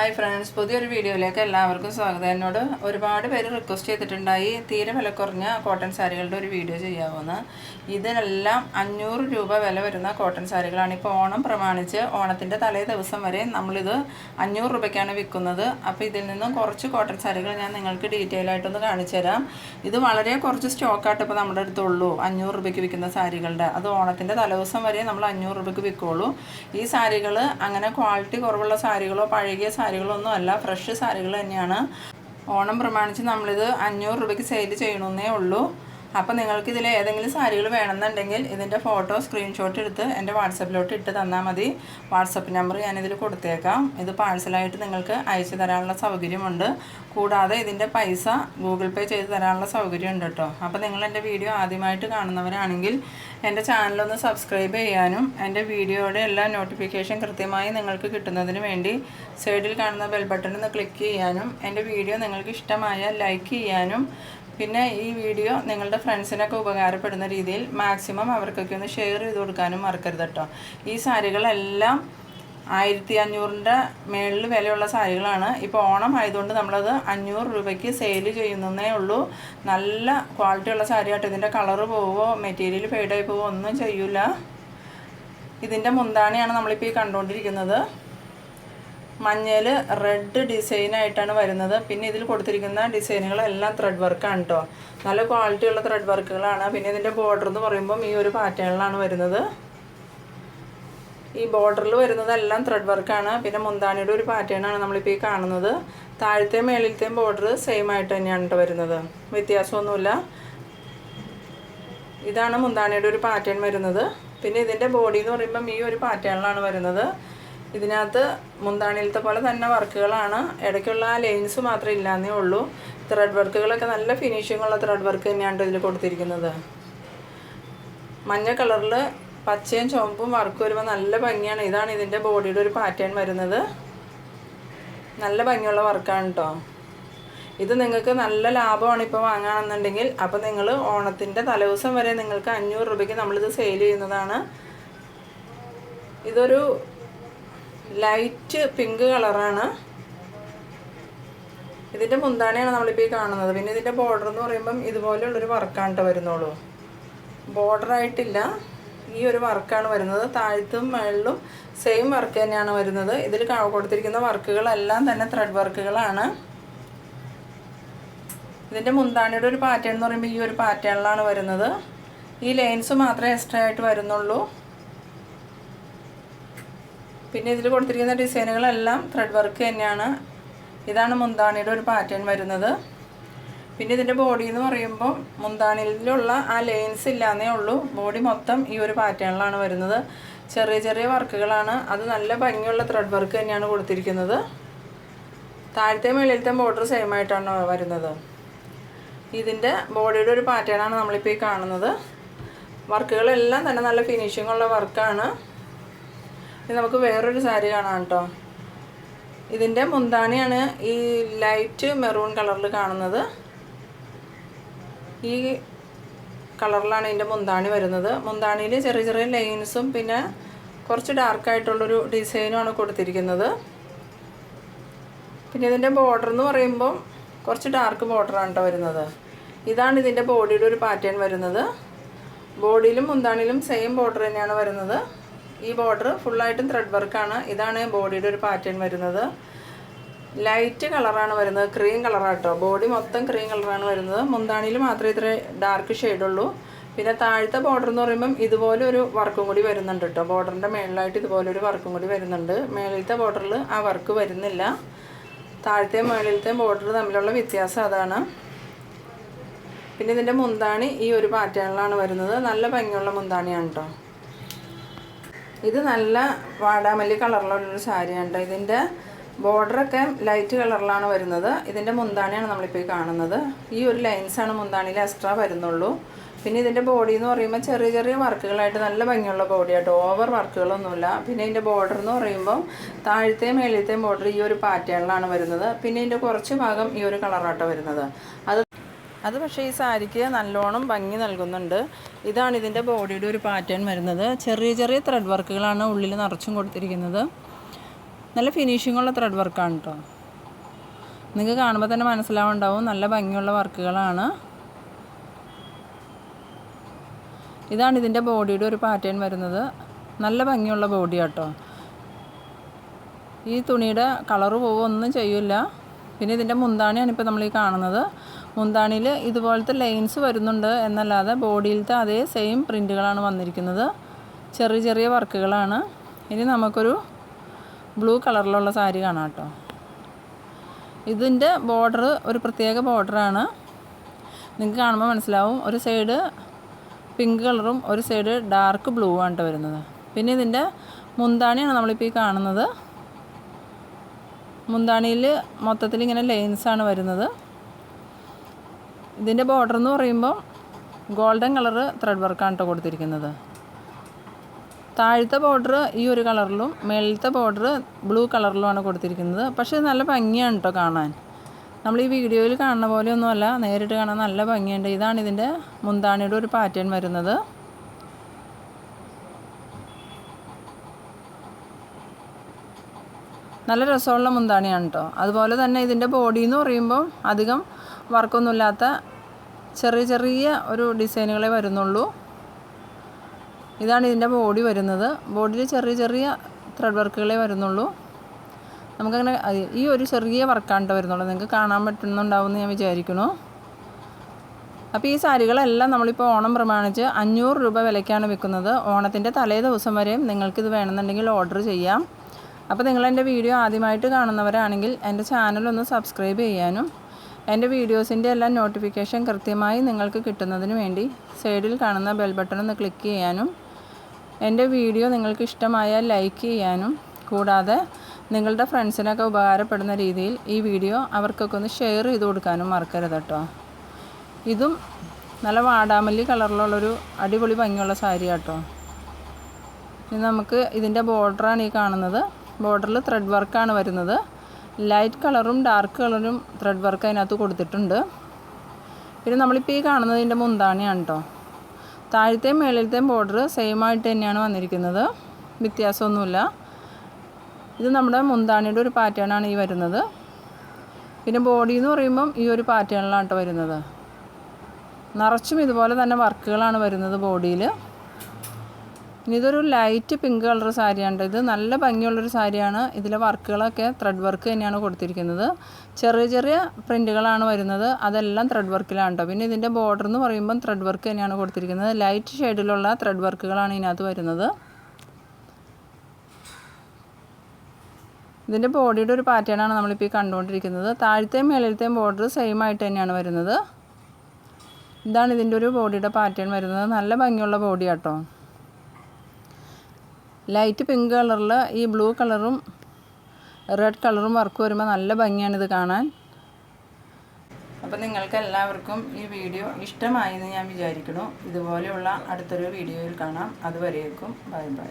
Hi friends പുതിയൊരു വീഡിയോയിലേക്ക് എല്ലാവർക്കും സ്വാഗതം. എന്നോട് ഒരുപാട് പേര് റിക്വസ്റ്റ് ചെയ്തിട്ടുണ്ടായി തീരെ വില കുറഞ്ഞ കോട്ടൺ സാരികളുടെ ഒരു വീഡിയോ ചെയ്യാവുന്ന. ഇതിനെല്ലാം അഞ്ഞൂറ് രൂപ വില വരുന്ന കോട്ടൺ സാരികളാണ്. ഇപ്പോൾ ഓണം പ്രമാണിച്ച് ഓണത്തിന്റെ തലേ ദിവസം വരെ നമ്മളിത് അഞ്ഞൂറ് രൂപയ്ക്കാണ് വിൽക്കുന്നത്. അപ്പോൾ ഇതിൽ നിന്നും കുറച്ച് കോട്ടൺ സാരികൾ ഞാൻ നിങ്ങൾക്ക് ഡീറ്റെയിൽ ആയിട്ടൊന്ന് കാണിച്ചു തരാം. ഇത് വളരെ കുറച്ച് സ്റ്റോക്കായിട്ട് ഇപ്പോൾ നമ്മുടെ അടുത്തുള്ളൂ അഞ്ഞൂറ് രൂപയ്ക്ക് വിൽക്കുന്ന സാരികളുടെ. അത് ഓണത്തിന്റെ തലേദിവസം വരെ നമ്മൾ അഞ്ഞൂറ് രൂപയ്ക്ക് വിൽക്കുള്ളൂ. ഈ സാരികൾ അങ്ങനെ ക്വാളിറ്റി കുറവുള്ള സാരികളോ പഴകിയ സാരികളോ ഒന്നും അല്ല. ഫ്രഷ് സാരികൾ തന്നെയാണ്. ഓണം പ്രമാണിച്ച് നമ്മളിത് അഞ്ഞൂറ് രൂപയ്ക്ക് സെയിൽ ചെയ്യണമെന്നേ ഉള്ളൂ. അപ്പോൾ നിങ്ങൾക്ക് ഇതിൽ ഏതെങ്കിലും സാരികൾ വേണമെന്നുണ്ടെങ്കിൽ ഇതിന്റെ ഫോട്ടോ സ്ക്രീൻഷോട്ട് എടുത്ത് എന്റെ വാട്സപ്പിലോട്ട് ഇട്ട് തന്നാൽ മതി. വാട്സപ്പ് നമ്പർ ഞാനിതിൽ കൊടുത്തേക്കാം. ഇത് പാഴ്സലായിട്ട് നിങ്ങൾക്ക് അയച്ചു തരാനുള്ള സൗകര്യമുണ്ട്. കൂടാതെ ഇതിന്റെ പൈസ ഗൂഗിൾ പേ ചെയ്ത് തരാനുള്ള സൗകര്യമുണ്ട് കേട്ടോ. അപ്പോൾ നിങ്ങൾ എന്റെ വീഡിയോ ആദ്യമായിട്ട് കാണുന്നവരാണെങ്കിൽ എന്റെ ചാനലൊന്ന് സബ്സ്ക്രൈബ് ചെയ്യാനും എന്റെ വീഡിയോയുടെ എല്ലാ നോട്ടിഫിക്കേഷൻ കൃത്യമായി നിങ്ങൾക്ക് കിട്ടുന്നതിന് വേണ്ടി സൈഡിൽ കാണുന്ന ബെൽ ബട്ടൺ ഒന്ന് ക്ലിക്ക് ചെയ്യാനും എന്റെ വീഡിയോ നിങ്ങൾക്ക് ഇഷ്ടമായാൽ ലൈക്ക് ചെയ്യാനും പിന്നെ ഈ വീഡിയോ നിങ്ങളുടെ ഫ്രണ്ട്സിനൊക്കെ ഉപകാരപ്പെടുന്ന രീതിയിൽ മാക്സിമം അവർക്കൊക്കെ ഒന്ന് ഷെയർ ചെയ്ത് കൊടുക്കാനും മറക്കരുത് കേട്ടോ. ഈ സാരികളെല്ലാം ആയിരത്തി അഞ്ഞൂറിന്റെ മേളിൽ വിലയുള്ള സാരികളാണ്. ഇപ്പോൾ ഓണം ആയതുകൊണ്ട് നമ്മളത് അഞ്ഞൂറ് രൂപയ്ക്ക് സെയിൽ ചെയ്യുന്നതേ ഉള്ളൂ. നല്ല ക്വാളിറ്റി ഉള്ള സാരി ആട്ടോ. ഇതിന്റെ കളറ് പോവോ മെറ്റീരിയൽ ഫെയ്ഡായി പോവോ ഒന്നും ചെയ്യൂല. ഇതിന്റെ മുന്താണിയാണ് നമ്മളിപ്പോൾ ഈ കണ്ടുകൊണ്ടിരിക്കുന്നത്. മഞ്ഞയിൽ റെഡ് ഡിസൈൻ ആയിട്ടാണ് വരുന്നത്. പിന്നെ ഇതിൽ കൊടുത്തിരിക്കുന്ന ഡിസൈനുകളെല്ലാം ത്രെഡ് വർക്കാണ് കേട്ടോ നല്ല ക്വാളിറ്റി ഉള്ള ത്രെഡ് വർക്കുകളാണ് പിന്നെ ഇതിന്റെ ബോർഡർ എന്ന് പറയുമ്പം ഈ ഒരു പാറ്റേണിലാണ് വരുന്നത്. ഈ ബോർഡറിൽ വരുന്നതെല്ലാം ത്രെഡ് വർക്കാണ് പിന്നെ മുന്താണിയുടെ ഒരു പാറ്റേണാണ് നമ്മളിപ്പോൾ ഈ കാണുന്നത്. താഴത്തെ മേളിലത്തെയും ബോർഡർ സെയിം ആയിട്ട് തന്നെയാണ് കേട്ടോ വരുന്നത്. വ്യത്യാസമൊന്നുമില്ല. ഇതാണ് മുന്താണിയുടെ ഒരു പാറ്റേൺ വരുന്നത്. പിന്നെ ഇതിന്റെ ബോഡി എന്ന് പറയുമ്പം ഈ ഒരു പാറ്റേണിലാണ് വരുന്നത്. ഇതിനകത്ത് മുന്താണിയിലത്തെ പോലെ തന്നെ വർക്കുകളാണ്. ഇടയ്ക്കുള്ള ആ ലൈൻസ് മാത്രമേ ഇല്ലാന്നേ ഉള്ളൂ. ത്രെഡ് വർക്കുകളൊക്കെ നല്ല ഫിനിഷിംഗ് ഉള്ള ത്രെഡ് വർക്ക് തന്നെയാണ് ഇതിൽ കൊടുത്തിരിക്കുന്നത്. മഞ്ഞ കളറിൽ പച്ചയും ചുവപ്പും വർക്ക് വരുമ്പോൾ നല്ല ഭംഗിയാണ്. ഇതാണ് ഇതിന്റെ ബോഡിയുടെ ഒരു പാറ്റേൺ വരുന്നത്. നല്ല ഭംഗിയുള്ള വർക്കാണ് കേട്ടോ ഇത് നിങ്ങൾക്ക് നല്ല ലാഭമാണ് ഇപ്പോൾ വാങ്ങുകയാണെന്നുണ്ടെങ്കിൽ അപ്പോൾ നിങ്ങൾ ഓണത്തിന്റെ തലേദിവസം വരെ നിങ്ങൾക്ക് അഞ്ഞൂറ് രൂപയ്ക്ക് നമ്മളിത് സെയിൽ ചെയ്യുന്നതാണ്. ഇതൊരു ലൈറ്റ് പിങ്ക് കളറാണ്. ഇതിന്റെ മുന്താനയാണ് നമ്മളിപ്പോൾ ഈ കാണുന്നത്. പിന്നെ ഇതിന്റെ ബോർഡർ എന്ന് പറയുമ്പം ഇതുപോലെയുള്ളൊരു വർക്കാണ് വരുന്നുള്ളൂ ബോർഡർ ആയിട്ടില്ല. ഈ ഒരു വർക്കാണ് വരുന്നത്. താഴത്തും മുകളിലും സെയിം വർക്ക് തന്നെയാണ് വരുന്നത്. ഇതിൽ കൊടുത്തിരിക്കുന്ന വർക്കുകളെല്ലാം തന്നെ ത്രെഡ് വർക്കുകളാണ്. ഇതിന്റെ മുന്താണിയുടെ ഒരു പാറ്റേൺ എന്ന് പറയുമ്പോൾ ഈ ഒരു പാറ്റേണിലാണ് വരുന്നത്. ഈ ലൈൻസ് മാത്രമേ എക്സ്ട്രാ ആയിട്ട് വരുന്നുള്ളൂ. പിന്നെ ഇതിൽ കൊടുത്തിരിക്കുന്ന ഡിസൈനുകളെല്ലാം ത്രെഡ് വർക്ക് തന്നെയാണ്. ഇതാണ് മുന്താണിയുടെ ഒരു പാറ്റേൺ വരുന്നത്. പിന്നെ ഇതിന്റെ ബോഡി എന്ന് പറയുമ്പോൾ മുന്താണിയിലുള്ള ആ ലൈൻസ് ഇല്ലാന്നേ ഉള്ളൂ. ബോഡി മൊത്തം ഈ ഒരു പാറ്റേണിലാണ് വരുന്നത്. ചെറിയ ചെറിയ വർക്കുകളാണ് അത് നല്ല ഭംഗിയുള്ള ത്രെഡ് വർക്ക് തന്നെയാണ് കൊടുത്തിരിക്കുന്നത്. താഴത്തെ മേളിലത്തെ ബോർഡർ സെയിം ആയിട്ടാണ് വരുന്നത്. ഇതിന്റെ ബോഡിയുടെ ഒരു പാറ്റേണാണ് നമ്മളിപ്പോൾ ഈ കാണുന്നത്. വർക്കുകളെല്ലാം തന്നെ നല്ല ഫിനിഷിംഗ് ഉള്ള വർക്കാണ് ഇനി നമുക്ക് വേറൊരു സാരി കാണാം കേട്ടോ. ഇതിന്റെ മുന്താണിയാണ് ഈ ലൈറ്റ് മെറൂൺ കളറിൽ കാണുന്നത്. ഈ കളറിലാണ് ഇതിന്റെ മുന്താണി വരുന്നത്. മുന്താണിയിൽ ചെറിയ ചെറിയ ലൈൻസും പിന്നെ കുറച്ച് ഡാർക്കായിട്ടുള്ളൊരു ഡിസൈനുമാണ് കൊടുത്തിരിക്കുന്നത്. പിന്നെ ഇതിന്റെ ബോർഡർ എന്ന് പറയുമ്പം കുറച്ച് ഡാർക്ക് ബോർഡറാണ് കേട്ടോ വരുന്നത്. ഇതാണ് ഇതിന്റെ ബോഡിയുടെ ഒരു പാറ്റേൺ വരുന്നത്. ബോഡിയിലും മുന്താണിയിലും സെയിം ബോർഡർ തന്നെയാണ് വരുന്നത്. ഈ ബോർഡർ ഫുള്ളായിട്ടും ത്രെഡ് വർക്കാണ് ഇതാണ് ബോഡിയുടെ ഒരു പാറ്റേൺ വരുന്നത്. ലൈറ്റ് കളറാണ് വരുന്നത്. ക്രീം കളറാട്ടോ ബോഡി മൊത്തം ക്രീം കളറാണ് വരുന്നത്. മുന്താണിയിൽ മാത്രമേ ഇത്ര ഡാർക്ക് ഷെയ്ഡുള്ളൂ പിന്നെ താഴത്തെ ബോർഡർ എന്ന് പറയുമ്പം ഇതുപോലെ ഒരു വർക്കും കൂടി വരുന്നുണ്ട് കേട്ടോ ബോർഡറിന്റെ മേളിലായിട്ട് ഇതുപോലെ ഒരു വർക്കും കൂടി വരുന്നുണ്ട്. മേളിലത്തെ ബോർഡറിൽ ആ വർക്ക് വരുന്നില്ല. താഴത്തെയും മേളിലത്തെയും ബോർഡർ തമ്മിലുള്ള വ്യത്യാസം അതാണ്. പിന്നെ ഇതിന്റെ മുന്താണി ഈ ഒരു പാറ്റേണിലാണ് വരുന്നത്. നല്ല ഭംഗിയുള്ള മുന്താണിയാണ് കേട്ടോ ഇത് നല്ല വാടാമല്ലി കളറിലുള്ളൊരു സാരിയാണ് കേട്ടോ. ഇതിന്റെ ബോർഡറൊക്കെ ലൈറ്റ് കളറിലാണ് വരുന്നത്. ഇതിന്റെ മുന്താണിയാണ് നമ്മളിപ്പോൾ കാണുന്നത്. ഈ ഒരു ലൈൻസാണ് മുന്താണിയിൽ എക്സ്ട്രാ വരുന്നുള്ളൂ. പിന്നെ ഇതിന്റെ ബോഡി എന്ന് പറയുമ്പോൾ ചെറിയ ചെറിയ വർക്കുകളായിട്ട് നല്ല ഭംഗിയുള്ള ബോഡി ആട്ടോ. ഓവർ വർക്കുകളൊന്നുമില്ല. പിന്നെ ഇതിന്റെ ബോർഡർ എന്ന് പറയുമ്പം താഴത്തെയും മേളിലത്തെയും ബോർഡർ ഈ ഒരു പാറ്റേണിലാണ് വരുന്നത്. പിന്നെ ഇതിന്റെ കുറച്ച് ഭാഗം ഈ ഒരു കളറാട്ടോ വരുന്നത്. അത് അത് പക്ഷേ ഈ സാരിക്ക് നല്ലോണം ഭംഗി നൽകുന്നുണ്ട്. ഇതാണ് ഇതിന്റെ ബോഡിയുടെ ഒരു പാറ്റേൺ വരുന്നത്. ചെറിയ ചെറിയ ത്രെഡ് വർക്കുകളാണ് ഉള്ളിൽ നിറച്ചും കൊടുത്തിരിക്കുന്നത്. നല്ല ഫിനിഷിങ്ങുള്ള ത്രെഡ് വർക്കാണ് കേട്ടോ നിങ്ങൾക്ക് കാണുമ്പോൾ തന്നെ മനസ്സിലാവുണ്ടാവും. നല്ല ഭംഗിയുള്ള വർക്കുകളാണ് ഇതാണ് ഇതിന്റെ ബോഡിയുടെ ഒരു പാറ്റേൺ വരുന്നത്. നല്ല ഭംഗിയുള്ള ബോഡിയാട്ടോ ഈ തുണിയുടെ കളറ് പോവുക ഒന്നും ചെയ്യില്ല പിന്നെ ഇതിന്റെ മുന്താണിയാണ് ഇപ്പോൾ നമ്മൾ ഈ കാണുന്നത്. മുന്താണിയിൽ ഇതുപോലത്തെ ലൈൻസ് വരുന്നുണ്ട് എന്നല്ലാതെ ബോഡിയിലത്തെ അതേ സെയിം പ്രിന്റുകളാണ് വന്നിരിക്കുന്നത്. ചെറിയ ചെറിയ വർക്കുകളാണ്. ഇനി നമുക്കൊരു ബ്ലൂ കളറിലുള്ള സാരി കാണാം കേട്ടോ. ഇതിന്റെ ബോർഡർ ഒരു പ്രത്യേക ബോർഡറാണ്. നിങ്ങൾക്ക് കാണുമ്പോൾ മനസ്സിലാവും. ഒരു സൈഡ് പിങ്ക് കളറും ഒരു സൈഡ് ഡാർക്ക് ബ്ലൂ ആണ് വരുന്നത്. പിന്നെ ഇതിന്റെ മുന്താണിയാണ് നമ്മളിപ്പോൾ ഈ കാണുന്നത്. മുന്താണിയിൽ മൊത്തത്തിൽ ഇങ്ങനെ ലൈൻസാണ് വരുന്നത്. ഇതിന്റെ ബോർഡർ എന്ന് പറയുമ്പോൾ ഗോൾഡൻ കളറ് ത്രെഡ് വർക്കാണ് കേട്ടോ കൊടുത്തിരിക്കുന്നത്. താഴത്തെ ബോർഡർ ഈ ഒരു കളറിലും മേളത്തെ ബോർഡർ ബ്ലൂ കളറിലുമാണ് കൊടുത്തിരിക്കുന്നത്. പക്ഷേ നല്ല ഭംഗിയാണ് കേട്ടോ കാണാൻ. നമ്മൾ ഈ വീഡിയോയിൽ കാണുന്ന പോലെയൊന്നുമല്ല നേരിട്ട് കാണാൻ നല്ല ഭംഗിയുണ്ട്. ഇതാണ് ഇതിന്റെ മുന്താണിയുടെ ഒരു പാറ്റേൺ വരുന്നത്. നല്ല രസമുള്ള മുന്താണിയാണ് കേട്ടോ അതുപോലെ തന്നെ ഇതിന്റെ ബോഡി എന്ന് പറയുമ്പോൾ അധികം വർക്കൊന്നുമില്ലാത്ത ചെറിയ ചെറിയ ഒരു ഡിസൈനുകളെ വരുന്നുള്ളൂ. ഇതാണ് ഇതിന്റെ ബോഡി വരുന്നത്. ബോഡിയിൽ ചെറിയ ചെറിയ ത്രെഡ് വർക്കുകളെ വരുന്നുള്ളൂ. നമുക്കങ്ങനെ ഈ ഒരു ചെറിയ വർക്കാണ് വരുന്നുള്ളൂ നിങ്ങൾക്ക് കാണാൻ പറ്റുന്നുണ്ടാവുമെന്ന് ഞാൻ വിചാരിക്കുന്നു. അപ്പോൾ ഈ സാരികളെല്ലാം നമ്മളിപ്പോൾ ഓണം പ്രമാണിച്ച് അഞ്ഞൂറ് രൂപ വിലയ്ക്കാണ് വിൽക്കുന്നത്. ഓണത്തിന്റെ തലേ ദിവസം വരെയും നിങ്ങൾക്കിത് വേണമെന്നുണ്ടെങ്കിൽ ഓർഡർ ചെയ്യാം. അപ്പോൾ നിങ്ങൾ എന്റെ വീഡിയോ ആദ്യമായിട്ട് കാണുന്നവരാണെങ്കിൽ എന്റെ ചാനലൊന്ന് സബ്സ്ക്രൈബ് ചെയ്യാനും എന്റെ വീഡിയോസിന്റെ എല്ലാ നോട്ടിഫിക്കേഷൻ കൃത്യമായി നിങ്ങൾക്ക് കിട്ടുന്നതിന് വേണ്ടി സൈഡിൽ കാണുന്ന ബെൽ ബട്ടൺ ഒന്ന് ക്ലിക്ക് ചെയ്യാനും എന്റെ വീഡിയോ നിങ്ങൾക്ക് ഇഷ്ടമായാൽ ലൈക്ക് ചെയ്യാനും കൂടാതെ നിങ്ങളുടെ ഫ്രണ്ട്സിനൊക്കെ ഉപകാരപ്പെടുന്ന രീതിയിൽ ഈ വീഡിയോ അവർക്കൊക്കെ ഒന്ന് ഷെയർ ചെയ്ത് കൊടുക്കാനും മറക്കരുത് കേട്ടോ. ഇതും നല്ല വാടാമല്ലി കളറിലുള്ളൊരു അടിപൊളി ഭംഗിയുള്ള സാരി കേട്ടോ ഇനി നമുക്ക് ഇതിന്റെ ബോർഡറാണ് ഈ കാണുന്നത്. ബോർഡറിൽ ത്രെഡ് വർക്കാണ് വരുന്നത്. ലൈറ്റ് കളറും ഡാർക്ക് കളറും ത്രെഡ് വർക്ക് അതിനകത്ത് കൊടുത്തിട്ടുണ്ട്. പിന്നെ നമ്മളിപ്പോൾ ഈ കാണുന്നതിന്റെ മുന്താണിയാണ് കേട്ടോ താഴത്തെയും മേളിലത്തെയും ബോർഡർ സെയിം ആയിട്ട് തന്നെയാണ് വന്നിരിക്കുന്നത്. വ്യത്യാസമൊന്നുമില്ല. ഇത് നമ്മുടെ മുന്താണിയുടെ ഒരു പാറ്റേണാണ് ഈ വരുന്നത്. പിന്നെ ബോഡി എന്ന് പറയുമ്പം ഈ ഒരു പാറ്റേണിലാണ് കേട്ടോ വരുന്നത്. നിറച്ചും ഇതുപോലെ തന്നെ വർക്കുകളാണ് വരുന്നത് ബോഡിയിൽ ഇനി ഇതൊരു ലൈറ്റ് പിങ്ക് കളർ സാരിയാണ് ഇത് നല്ല ഭംഗിയുള്ളൊരു സാരിയാണ്. ഇതിലെ വർക്കുകളൊക്കെ ത്രെഡ് വർക്ക് തന്നെയാണ് കൊടുത്തിരിക്കുന്നത്. ചെറിയ ചെറിയ പ്രിന്റുകളാണ് വരുന്നത്. അതെല്ലാം ത്രെഡ് വർക്കിലാണ് കേട്ടോ പിന്നെ ഇതിന്റെ ബോർഡർ എന്ന് പറയുമ്പം ത്രെഡ് വർക്ക് തന്നെയാണ് കൊടുത്തിരിക്കുന്നത്. ലൈറ്റ് ഷെയ്ഡിലുള്ള ത്രെഡ് വർക്കുകളാണ് ഇതിനകത്ത് വരുന്നത്. ഇതിന്റെ ബോഡിയുടെ ഒരു പാറ്റേണാണ് നമ്മളിപ്പോൾ ഈ കണ്ടുകൊണ്ടിരിക്കുന്നത്. താഴത്തെയും മേളിലത്തെയും ബോർഡർ സെയിം ആയിട്ട് തന്നെയാണ് വരുന്നത്. ഇതാണ് ഇതിന്റെ ഒരു ബോഡിയുടെ പാറ്റേൺ വരുന്നത്. നല്ല ഭംഗിയുള്ള ബോഡി കേട്ടോ ലൈറ്റ് പിങ്ക് കളറിൽ ഈ ബ്ലൂ കളറും റെഡ് കളറും വർക്ക് വരുമ്പോൾ നല്ല ഭംഗിയാണ് ഇത് കാണാൻ. അപ്പോൾ നിങ്ങൾക്ക് എല്ലാവർക്കും ഈ വീഡിയോ ഇഷ്ടമായെന്ന് ഞാൻ വിചാരിക്കുന്നു. ഇതുപോലെയുള്ള അടുത്തൊരു വീഡിയോയിൽ കാണാം. അതുവരേക്കും ബൈ ബൈ